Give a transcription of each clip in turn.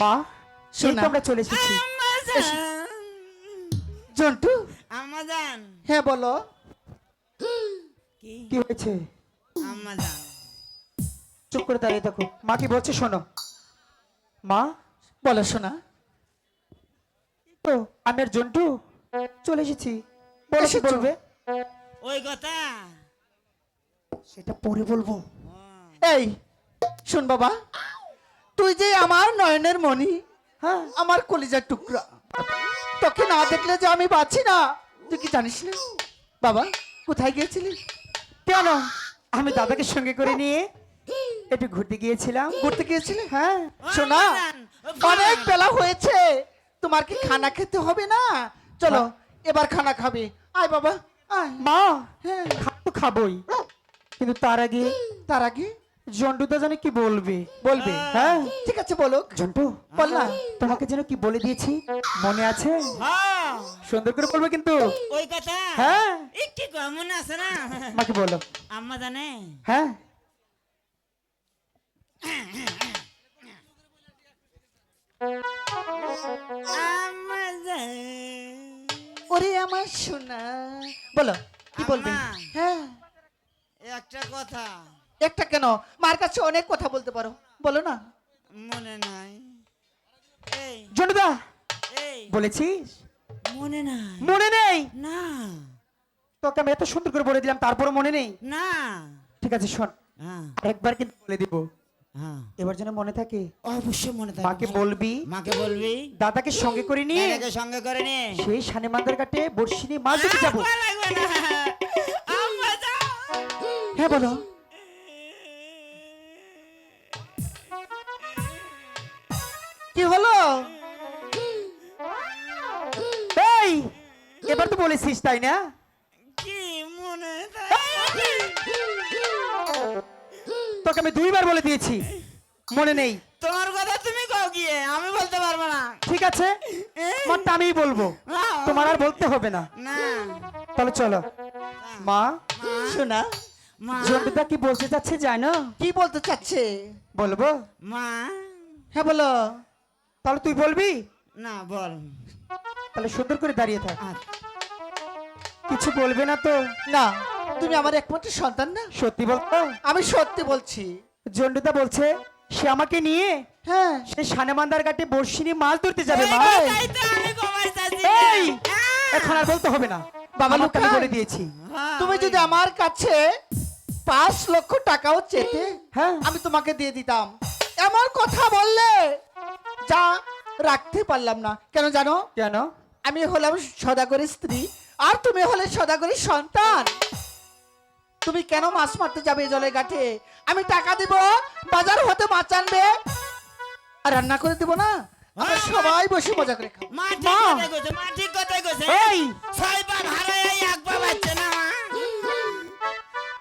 মা সেই তো আমরা চলে এসেছি। জন্টু? আম্মাজান। হ্যাঁ বলো। কি? কি হয়েছে? আম্মাজান। চুপ করে দাঁড়িয়ে থাকো। মা কি বলছে শোনো। মা বলো শোনা। তো আমি আর জন্টু চলে এসেছি। বলো কি বলবে? ওই কথা। সেটা পরে বলব। এই শোন বাবা তুই যে আমার নয়নের মণি হ্যাঁ আমার কলিজার টুকরা তোকে না দেখলে যে আমি বাঁচি না তুই কি জানিস না? বাবা কোথায় গিয়েছিলি? কেন? আমি দাদাকে সঙ্গে করে নিয়ে একটু ঘুরতে গিয়েছিলাম। ঘুরতে গিয়েছিলি? হ্যাঁ। শোনা। অনেক বেলা হয়েছে। তোমার কি খানা খেতে হবে না? চলো এবার খানা খাবে। আয় বাবা আয়। মা হ্যাঁ। তো খাবোই। কিন্তু তার আগে তার আগে? জন্টুদা জানে কি বলবে? বলবে। হ্যাঁ? ঠিক আছে বলুক। জন্টু বল না। তোমাকে যেন কি বলে দিয়েছি? মনে আছে? হ্যাঁ, সুন্দর করে বলবে কিন্তু। ওই কথা? হ্যাঁ। একটু মনে আছে না? মাকে বলো। আম্মা জানে? হ্যাঁ। ওরে আমার সোনা। বলো কি বলবে? হ্যাঁ। একটা কথা। একটা কেন? মার কাছে অনেক কথা বলতে পারো। বলো না। মনে নাই। এই। বলেছিস? মনে নাই। মনে নেই? না। তোকে আমি এত সুন্দর করে বলে দিলাম তারপরে মনে নেই? না। ঠিক আছে শোন। হ্যাঁ। আরেকবার কিন্তু বলে দিব। হ্যাঁ এবার যেন মনে থাকে অবশ্যই মনে থাকে। মাকে বলবি? মাকে বলবি? দাদাকে সঙ্গে করে নিয়ে? দাদাকে সঙ্গে করে নিয়ে? সেই সানেমান্দার ঘাটে বর্ষি নিয়ে মাছ ধরতে যাব। হ্যাঁ বলো। কি হলো? এই এবার তো বলেছিস তাই না? তোকে আমি দুইবার বলে দিয়েছি। মনে নেই। তোমার কথা তুমি কও গিয়ে আমি বলতে পারব না। ঠিক আছে? তোমারটা আমিই বলব। তোমার আর বলতে হবে না। না। তাহলে চলো। মা শোনা মা। জন্টুদা কি বলতে চাচ্ছে জানো? কি বলতে চাচ্ছে? বলব। মা। হ্যাঁ বলো। তাহলে তুই বলবি? না বল। তাহলে সুন্দর করে দাঁড়িয়ে থাক। আচ্ছা। কিছু বলবে না তো? না। তুমি আমার একমাত্র সন্তান না? সত্যি বলতো আমি সত্যি বলছি। জন্টুদা বলছে সে আমাকে নিয়ে হ্যাঁ। সে সানেমান্দার ঘাটে বর্ষি নিয়ে মাছ ধরতে যাবে মা। এই আহ! এখন আর বলতে হবে না। বাবা আমি বলে দিয়েছি। হ্যাঁ, তুমি যদি আমার কাছে পাঁচ লক্ষ টাকাও চেতে হ্যাঁ। আমি তোমাকে দিয়ে দিতাম। এমন কথা বললে যা রাখতে পারলাম না। কেন জানো? কেন? আমি হলাম সদাগরের স্ত্রী আর তুমি হলে সদাগরের সন্তান। তুমি কেন মাছ মারতে যাবে জলের ঘাটে? আমি টাকা দিব বাজার হতে মাছ আনবে। আর রান্না করে দিব না? আমরা সবাই বসে মজা করে খাব। মা ঠিক মা। কথাই কইছে, মা ঠিক কথাই কইছে। এই! ছয় পা ভাড়ায় এক পা বাচ্চা না মা।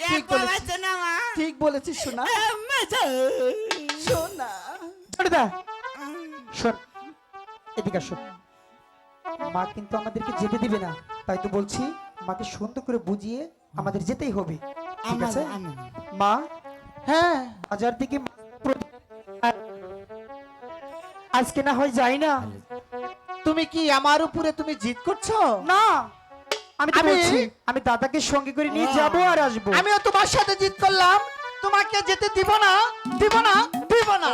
ঠিক বলেছিস। না মা। ঠিক বলেছিস শোনা এদিকে শোন। মা কিন্তু আমাদেরকে যেতে দিবে না। তাই তো বলছি মাকে সুন্দর করে বুঝিয়ে আমাদের যেতেই হবে ঠিক আছে। মা? হ্যাঁ। বাজার থেকে আজকে না হয় যাই না। তুমি কি আমার উপরে তুমি জিদ করছ? না। আমি তো আমি- বলছি আমি দাদাকে সঙ্গে করে নিয়ে যাব আর আসব। আমিও তোমার সাথে জিদ করলাম। তোমাকে যেতে দিব না। দিব না। দিব না।